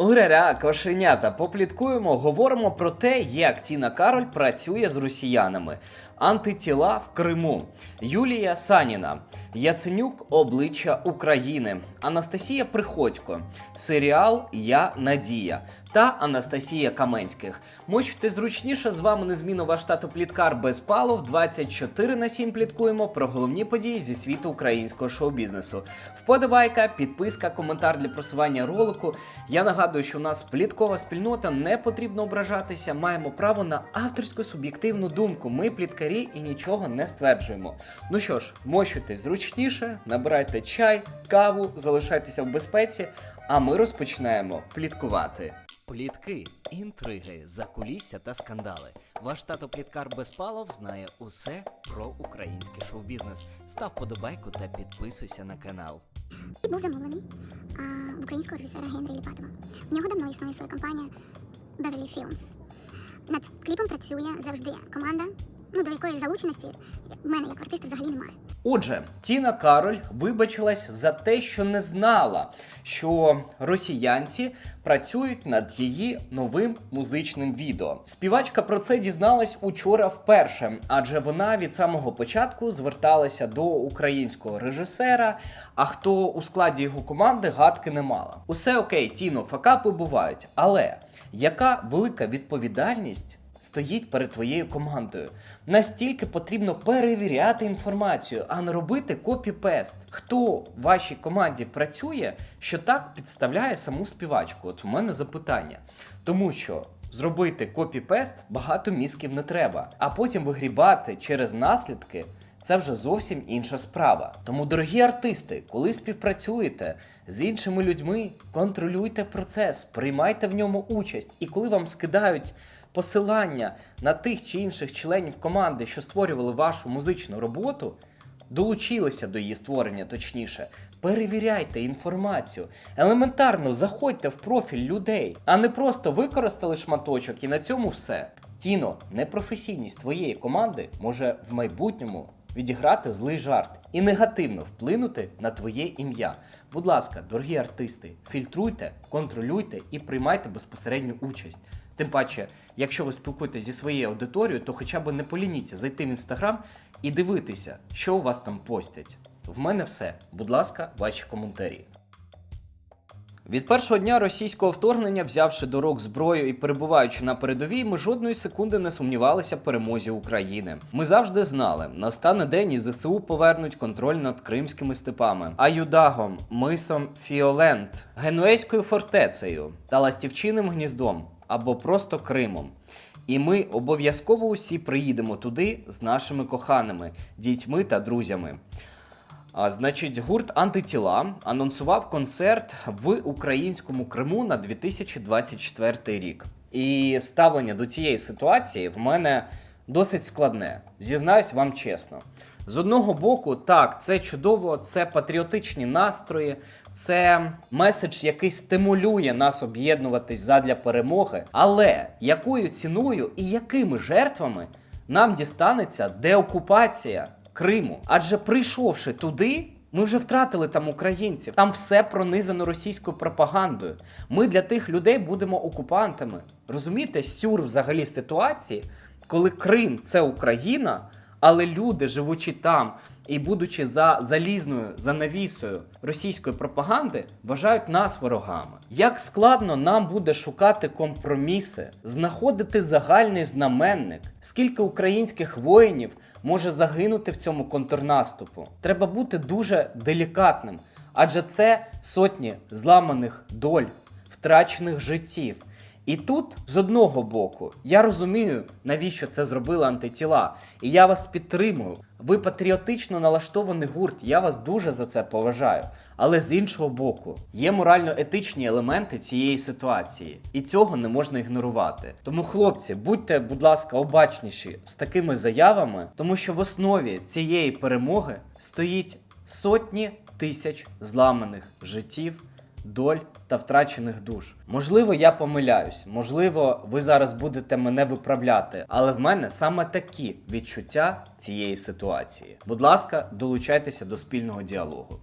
Ураря, кошенята, попліткуємо, говоримо про те, як Тіна Кароль працює з росіянами. Антитіла в Криму. Юлія Саніна. Яценюк обличчя України. Анастасія Приходько. Серіал Я Надія та Анастасія Каменських. Можете зручніше з вами незмінно ваш тато Пліткар без палов. 24 на 7 пліткуємо про головні події зі світу українського шоу-бізнесу. Вподобайка, підписка, коментар для просування ролику. Я нагадую, що у нас пліткова спільнота, не потрібно ображатися. Маємо право на авторську суб'єктивну думку. Ми пліткарі і нічого не стверджуємо. Ну що ж, мощуйтесь зручніше, набирайте чай, каву, залишайтеся в безпеці. А ми розпочинаємо пліткувати. Плітки, інтриги, закулісся та скандали. Ваш тато Пліткар Безпалов знає усе про український шоу-бізнес. Став подобайку та підписуйся на канал. Був замовлений а, в українського режисера Генрі Ліпатова. В нього давно існує своя компанія Beverly Films. Над кліпом працює завжди команда, ну до якої залученості в мене як артиста взагалі немає. Отже, Тіна Кароль вибачилась за те, що не знала, що росіянці працюють над її новим музичним відео. Співачка про це дізналась учора вперше, адже вона від самого початку зверталася до українського режисера. А хто у складі його команди гадки не мала. Усе окей, Тіно, факапи бувають, але яка велика відповідальність стоїть перед твоєю командою. Настільки потрібно перевіряти інформацію, а не робити копі-пест. Хто в вашій команді працює, що так підставляє саму співачку? От в мене запитання. Тому що. Зробити копі-пест багато мізків не треба, а потім вигрібати через наслідки це вже зовсім інша справа. Тому, дорогі артисти, коли співпрацюєте з іншими людьми, контролюйте процес, приймайте в ньому участь. І коли вам скидають посилання на тих чи інших членів команди, що створювали вашу музичну роботу, долучилися до її створення, точніше, перевіряйте інформацію. Елементарно заходьте в профіль людей, а не просто використали шматочок і на цьому все. Тіно, непрофесійність твоєї команди може в майбутньому відіграти злий жарт і негативно вплинути на твоє ім'я. Будь ласка, дорогі артисти, фільтруйте, контролюйте і приймайте безпосередню участь. Тим паче, якщо ви спілкуєтеся зі своєю аудиторією, то хоча б не полініться зайти в інстаграм і дивитися, що у вас там постять. В мене все. Будь ласка, ваші коментарі. Від першого дня російського вторгнення, взявши до рук зброю і перебуваючи на передовій, ми жодної секунди не сумнівалися в перемозі України. Ми завжди знали, настане день і ЗСУ повернуть контроль над кримськими степами, Аюдагом, мисом Фіолент, Генуейською фортецею та ластівчиним гніздом або просто Кримом. І ми обов'язково усі приїдемо туди з нашими коханими, дітьми та друзями. Значить, гурт Антитіла анонсував концерт в українському Криму на 2024 рік. І ставлення до цієї ситуації в мене досить складне. Зізнаюсь вам чесно. З одного боку, так, це чудово, це патріотичні настрої, це меседж, який стимулює нас об'єднуватись задля перемоги. Але якою ціною і якими жертвами нам дістанеться деокупація Криму? Адже прийшовши туди. Ми вже втратили там українців. Там все пронизано російською пропагандою. Ми для тих людей будемо окупантами. Розумієте, сюр взагалі ситуації, коли Крим це Україна, але люди, живучи там і будучи за залізною занавісою російської пропаганди, вважають нас ворогами. Як складно нам буде шукати компроміси, знаходити загальний знаменник, скільки українських воїнів може загинути в цьому контрнаступу? Треба бути дуже делікатним, адже це сотні зламаних доль, втрачених життів. І тут, з одного боку, я розумію, навіщо це зробили антитіла, і я вас підтримую. Ви патріотично налаштований гурт, я вас дуже за це поважаю. Але з іншого боку, є морально-етичні елементи цієї ситуації, і цього не можна ігнорувати. Тому, хлопці, будьте, будь ласка, обачніші з такими заявами, тому що в основі цієї перемоги стоїть сотні тисяч зламаних життів доль та втрачених душ. Можливо, я помиляюсь, можливо, ви зараз будете мене виправляти, але в мене саме такі відчуття цієї ситуації. Будь ласка, долучайтеся до спільного діалогу.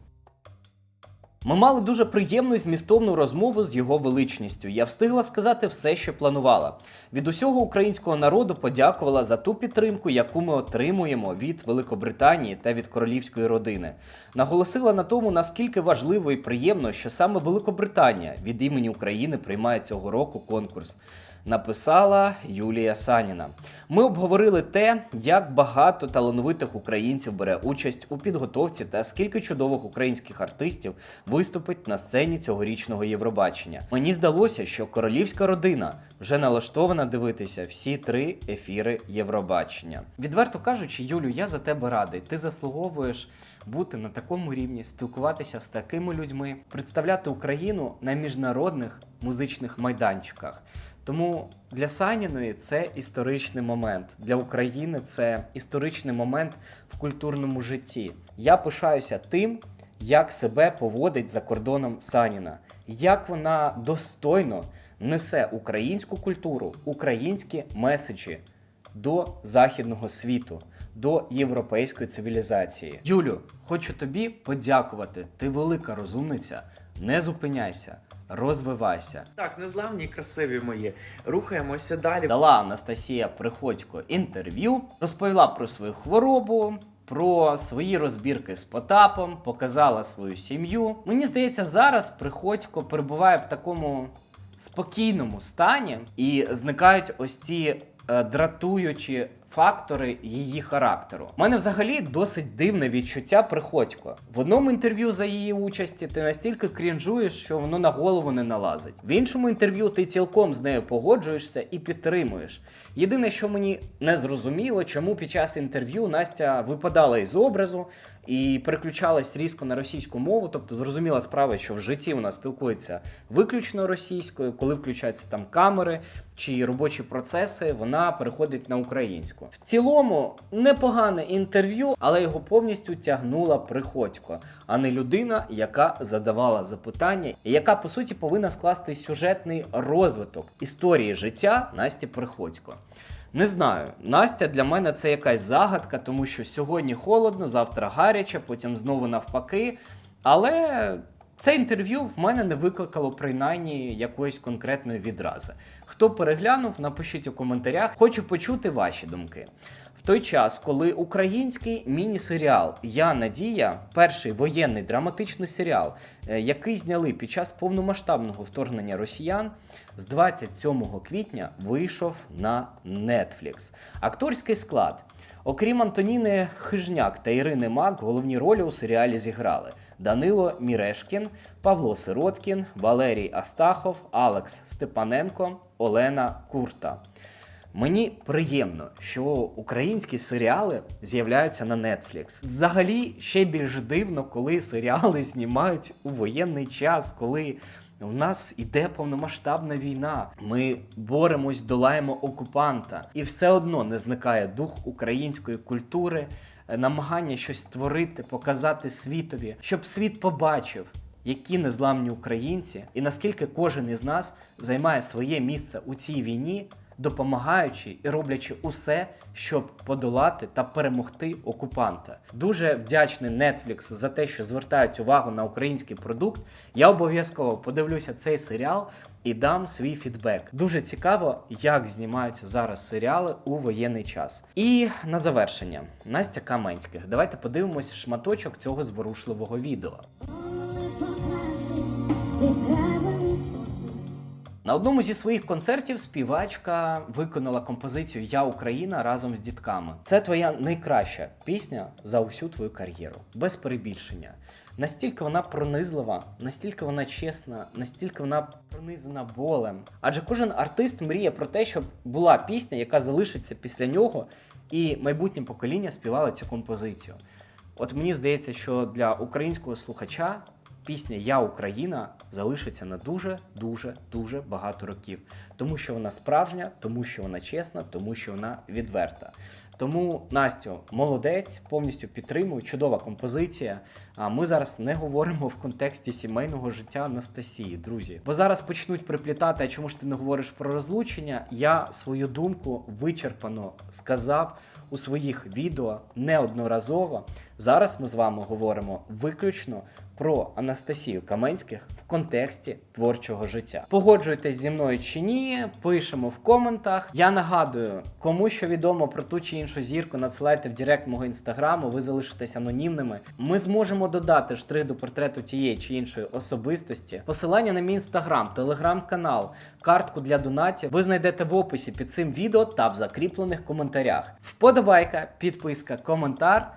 Ми мали дуже приємну і змістовну розмову з його величністю. Я встигла сказати все, що планувала. Від усього українського народу подякувала за ту підтримку, яку ми отримуємо від Великобританії та від королівської родини. Наголосила на тому, наскільки важливо і приємно, що саме Великобританія від імені України приймає цього року конкурс. Написала Юлія Саніна. Ми обговорили те, як багато талановитих українців бере участь у підготовці та скільки чудових українських артистів виступить на сцені цьогорічного Євробачення. Мені здалося, що королівська родина вже налаштована дивитися всі три ефіри Євробачення. Відверто кажучи, Юлю, я за тебе радий. Ти заслуговуєш бути на такому рівні, спілкуватися з такими людьми, представляти Україну на міжнародних музичних майданчиках. Тому для Саніної це історичний момент. Для України це історичний момент в культурному житті. Я пишаюся тим, як себе поводить за кордоном Саніна, як вона достойно несе українську культуру, українські меседжі до західного світу, до європейської цивілізації. Юлю, хочу тобі подякувати. Ти велика розумниця. Не зупиняйся, розвивайся. Так, незламні красиві мої. Рухаємося далі. Дала Анастасія Приходько інтерв'ю, розповіла про свою хворобу. Про свої розбірки з Потапом, показала свою сім'ю. Мені здається, зараз Приходько перебуває в такому спокійному стані, і зникають ось ці е, дратуючі фактори її характеру. У мене взагалі досить дивне відчуття Приходько. В одному інтерв'ю за її участі ти настільки крінжуєш, що воно на голову не налазить. В іншому інтерв'ю ти цілком з нею погоджуєшся і підтримуєш. Єдине, що мені не зрозуміло, чому під час інтерв'ю Настя випадала із образу і переключалась різко на російську мову. Тобто зрозуміла справа, що в житті вона спілкується виключно російською, коли включаються там камери чи робочі процеси, вона переходить на українську. В цілому непогане інтерв'ю, але його повністю тягнула Приходько, а не людина, яка задавала запитання, і яка по суті повинна скласти сюжетний розвиток історії життя Насті Приходько. Не знаю, Настя для мене це якась загадка, тому що сьогодні холодно, завтра гаряче, потім знову навпаки. Але це інтерв'ю в мене не викликало принаймні якоїсь конкретної відрази. Хто переглянув, напишіть у коментарях. Хочу почути ваші думки. Той час, коли український міні-серіал Я Надія, перший воєнний драматичний серіал, е, який зняли під час повномасштабного вторгнення росіян, з 27 квітня вийшов на Netflix. Акторський склад. Окрім Антоніни Хижняк та Ірини Мак, головні ролі у серіалі зіграли Данило Мірешкін, Павло Сироткін, Валерій Астахов, Алекс Степаненко, Олена Курта. Мені приємно, що українські серіали з'являються на Netflix. Взагалі ще більш дивно, коли серіали знімають у воєнний час, коли у нас іде повномасштабна війна. Ми боремось, долаємо окупанта, і все одно не зникає дух української культури, е, намагання щось створити, показати світові, щоб світ побачив. Які незламні українці, і наскільки кожен із нас займає своє місце у цій війні, допомагаючи і роблячи усе, щоб подолати та перемогти окупанта. Дуже вдячний Netflix за те, що звертають увагу на український продукт. Я обов'язково подивлюся цей серіал і дам свій фідбек. Дуже цікаво, як знімаються зараз серіали у воєнний час. І на завершення, Настя Каменських. Давайте подивимось шматочок цього зворушливого відео. На одному зі своїх концертів співачка виконала композицію Я Україна разом з дітками. Це твоя найкраща пісня за усю твою кар'єру, без перебільшення. Настільки вона пронизлива, настільки вона чесна, настільки вона пронизана болем. Адже кожен артист мріє про те, щоб була пісня, яка залишиться після нього, і майбутнє покоління співало цю композицію. От мені здається, що для українського слухача пісня Я Україна залишиться на дуже, дуже, дуже багато років, тому що вона справжня, тому що вона чесна, тому що вона відверта. Тому Настю, молодець, повністю підтримую. Чудова композиція. А ми зараз не говоримо в контексті сімейного життя Анастасії, друзі. Бо зараз почнуть приплітати, а чому ж ти не говориш про розлучення? Я свою думку вичерпано сказав у своїх відео неодноразово. Зараз ми з вами говоримо виключно про Анастасію Каменських в контексті творчого життя. Погоджуєтесь зі мною чи ні? Пишемо в коментах. Я нагадую, кому що відомо про ту чи іншу зірку, надсилайте в директ мого інстаграму, ви залишитесь анонімними. Ми зможемо додати штрих до портрету тієї чи іншої особистості. Посилання на мій інстаграм, телеграм-канал, картку для донатів ви знайдете в описі під цим відео та в закріплених коментарях. Вподобайка, підписка, коментар.